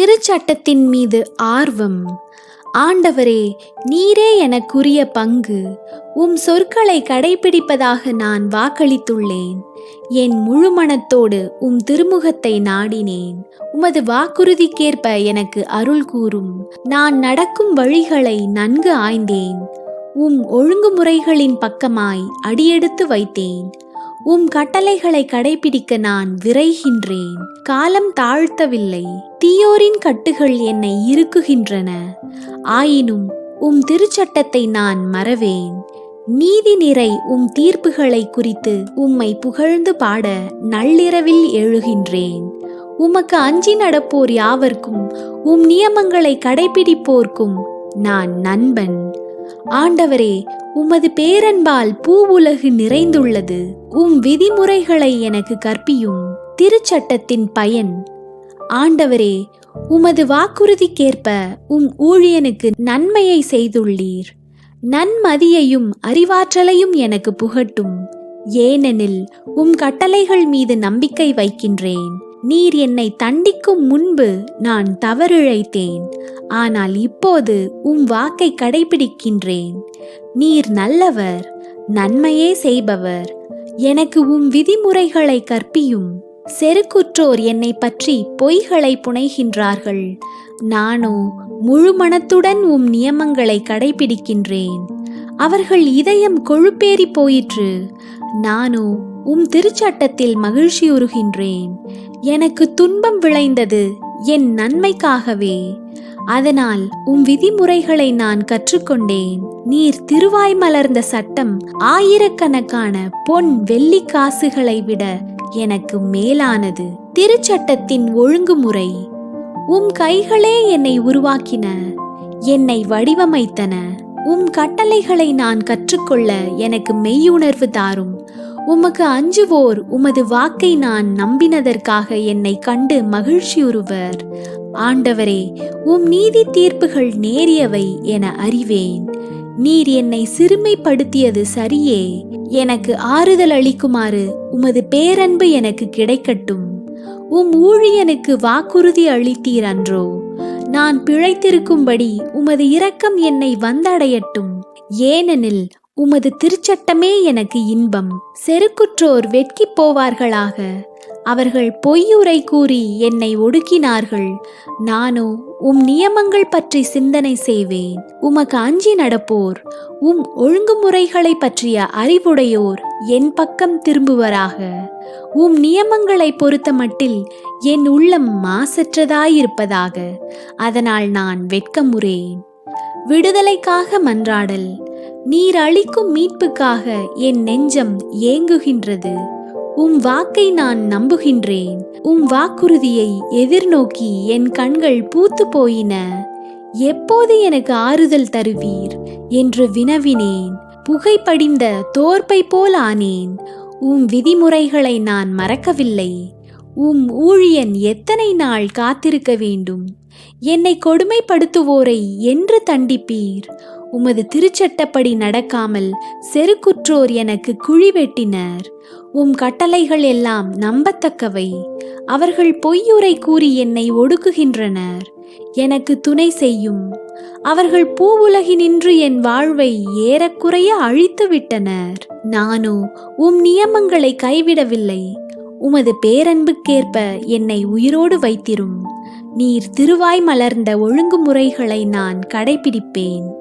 திருச்சட்டத்தின் மீது ஆர்வம். ஆண்டவரே நீரே எனக்குரிய பங்கு. உம் சொற்களை கடைபிடிப்பதாக நான் வாக்களித்துள்ளேன். என் முழுமணத்தோடு உம் திருமுகத்தை நாடினேன். உமது வாக்குறுதிக்கேற்ப எனக்கு அருள் கூறும். நான் நடக்கும் வழிகளை நன்கு ஆய்ந்தேன். உம் ஒழுங்குமுறைகளின் பக்கமாய் அடியெடுத்து வைத்தேன். உம் கட்டளைகளை கடைபிடிக்க நான் விரைகின்றேன். காலம் தாழ்த்தவில்லை. தீயோரின் கட்டுகள் என்னை இருக்குகின்றன ஆயினும் உம் திருச்சட்டத்தை நான் மறவேன். நீதி நிறை உம் தீர்ப்புகளை குறித்து உம்மை புகழ்ந்து பாட நள்ளிரவில் எழுகின்றேன். உமக்கு அஞ்சி நடப்போர் யாவர்க்கும் உம் நியமங்களை கடைபிடிப்போர்க்கும் நான் நண்பன். ஆண்டவரே உமது பேரன்பால் பூவுலகு நிறைந்துள்ளது. உம் விதிமுறைகளை எனக்கு கற்பியும் திருச்சட்டத்தின் பயன். ஆண்டவரே உமது வாக்குறுதிக்கேற்ப உம் ஊழியனுக்கு நன்மையை செய்துள்ளீர். நன்மதியையும் அறிவாற்றலையும் எனக்கு புகட்டும். ஏனெனில் உம் கட்டளைகள் மீது நம்பிக்கை வைக்கின்றேன். நீர் என்னை தண்டிக்கும் முன்பு நான் தவறிழைத்தேன். ஆனால் இப்போது உம் வாக்கை கடைபிடிக்கின்றேன். நீர் நல்லவர் நன்மையே செய்பவர். எனக்கு உம் விதிமுறைகளை கற்பியும் செருக்குற்றோர் என்னை பற்றி பொய்களை புனைகின்றார்கள். நானோ முழு மனத்துடன் உம் நியமங்களை கடைபிடிக்கின்றேன். அவர்கள் இதயம் கொழுப்பேறி போயிற்று. நானோ உம் திருச்சட்டத்தில் மகிழ்ச்சியுறுகின்றேன் எனக்கு துன்பம் விளைந்தது என் நன்மைக்காகவே. அதனால் உம் விதிமுறைகளை நான் கற்றுக்கொண்டேன். நீர் திருவாய் மலர்ந்த சட்டம் ஆயிரக்கணக்கான பொன் வெள்ளி காசுகளை விட எனக்கு மேலானது. திருச்சட்டத்தின் ஒழுங்குமுறை உம் கைகளே என்னை உருவாக்கின என்னை வடிவமைத்தன. உம் கட்டளைகளை நான் கற்றுக்கொள்ள எனக்கு மெய்யுணர்வு தாரும். உமக்கு அஞ்சுவோர் உமது வாக்கை நான் நம்பினதற்காக என்னை கண்டு மகிழ்ச்சியுறுவர். ஆண்டவரே உம் நீதி தீர்ப்புகள் நேரியவை என அறிவேன். நீர் என்னை சிறுமைப்படுத்தியது சரியே. எனக்கு ஆறுதல் அளிக்குமாறு உமது பேரன்பு எனக்கு கிடைக்கட்டும். உம் ஊழியனுக்கு வாக்குறுதி அளித்தீர் அன்றோ. நான் பிழைத்திருக்கும்படி உமது இரக்கம் என்னை வந்தடையட்டும். ஏனெனில் உமது திருச்சட்டமே எனக்கு இன்பம். செருக்குற்றோர் வெட்கி போவார்களாக. அவர்கள் பொய்யுரை கூறி என்னை ஒடுக்கினார்கள். நானோ உம் நியமங்கள் பற்றி சிந்தனை செய்வேன். உமக்கு அஞ்சி நடப்போர். உம் ஒழுங்குமுறைகளை பற்றிய அறிவுடையோர் என் பக்கம் திரும்புவராக. உம் நியமங்களை பொறுத்த மட்டில் என் உள்ளம் மாசற்றதாயிருப்பதாக. அதனால் நான் வெட்கமுறேன். விடுதலைக்காக மன்றாடல். நீர் அளிக்கும் மீட்புக்காக என் நெஞ்சம் ஏங்குகின்றது. உம் வாக்கை நான் நம்புகின்றேன். உம் வாக்குறுதியை எதிர்நோக்கி என் கண்கள் பூத்து போயின. எப்போது எனக்கு ஆறுதல் தருவீர்? என்று வினவினேன். புகைப்படிந்த தோற்பை போல் ஆனேன். உம் விதிமுறைகளை நான் மறக்கவில்லை. உம் ஊழியன் எத்தனை நாள் காத்திருக்க வேண்டும்? என்னை கொடுமைப்படுத்துவோரை என்று தண்டிப்பீர். உமது திருச்சட்டப்படி நடக்காமல் செருக்குற்றோர் எனக்கு குழி வெட்டினர் உம் கட்டளைகள் எல்லாம் நம்பத்தக்கவை. அவர்கள் பொய்யுரை கூறி என்னை ஒடுக்குகின்றனர். எனக்கு துணை செய்யும். அவர்கள் பூவுலகினின்று என் வாழ்வை ஏறக்குறைய அழித்து விட்டனர் நானோ உம் நியமங்களை கைவிடவில்லை. உமது பேரன்புக்கேற்ப என்னை உயிரோடு வைத்திரும். நீர் திருவாய் மலர்ந்த ஒழுங்குமுறைகளை நான் கடைபிடிப்பேன்.